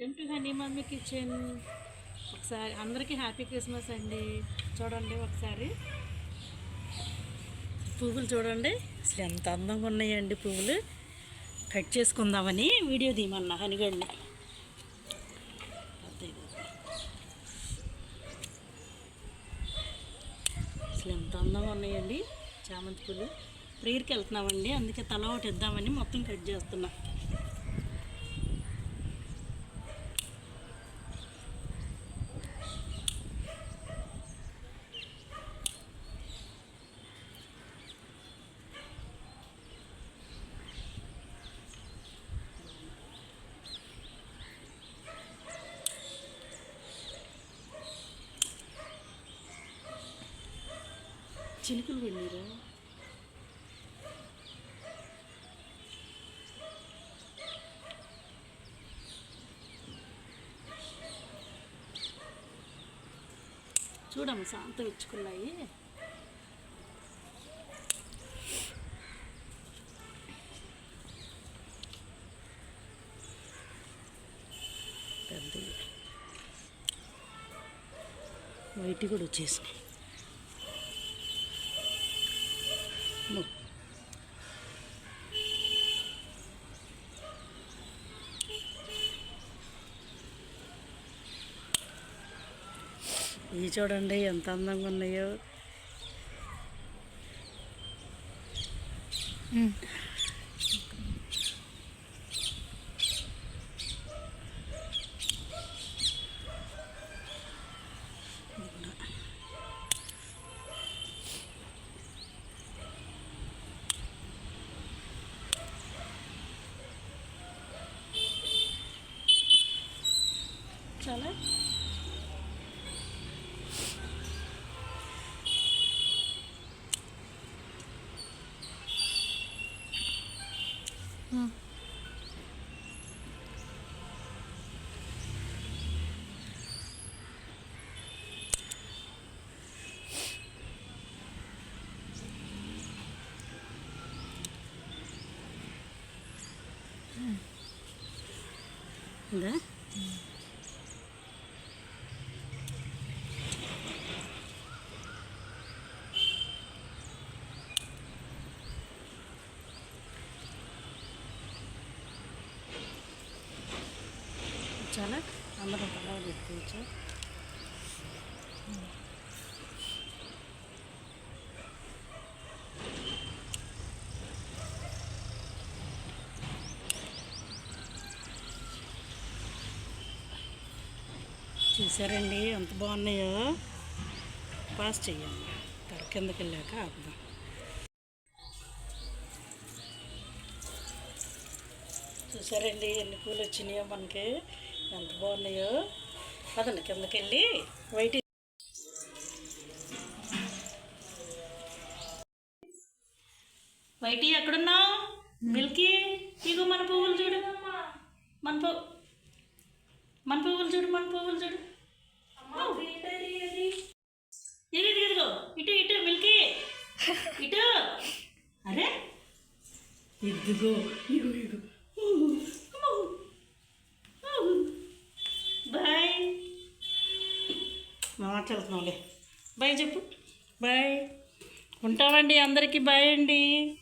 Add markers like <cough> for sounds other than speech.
Welcome to honey mummy kitchen? ఒకసారి అందరికీ happy Christmas అండి. చూడండి ఒకసారి. పువ్వులు చూడండి. అసలు ఎంత అందంగా ఉన్నాయండి పువ్వులు. కట్ చేసుకుందామని వీడియో తీయమన్నా హనిగండి అసలు ఎంత అందంగా ఉన్నాయండి చామంతి పూలు ప్రేయర్కి వెళ్తున్నామండి అందుకే తల ఒకటి ఇద్దామని మొత్తం కట్ చేస్తున్నా. చిలుకలు వెళ్ళిరా చూడమ్మ శాంతం ఇచ్చుకున్నాయి. పెద్దవి వైట్ కూడా వచ్చేసినాయి ఇవి చూడండి ఎంత అందంగా ఉన్నాయో. చాలా Да? Mm. చాలా అందరూ తల పెట్టుకోవచ్చు. చూసారండి ఎంత బాగున్నాయో? పాస్ చెయ్యండి తర కిందకి వెళ్ళాక ఆపుదాం. చూసారండి ఎన్ని పూలు వచ్చినాయో మనకి? ఎంత బాగున్నాయో పదండి కిందకి వెళ్ళి వైట్ వైటి ఎక్కడున్నావు? మిల్కీ? ఇగో మన పువ్వులు చూడు. మన పువ్వు మన పువ్వులు చూడు మన పువ్వులు చూడు. ఇదిగో ఇదిగో. ఇటు ఇటు మిల్కీ. <laughs> ఇటు. అరే. ఇదిగో ఇగో ఇగో. మాట్లాడుతున్నాంలే బాయ్ చెప్పు. బాయ్. ఉంటామండి అందరికీ. బాయ్ అండి.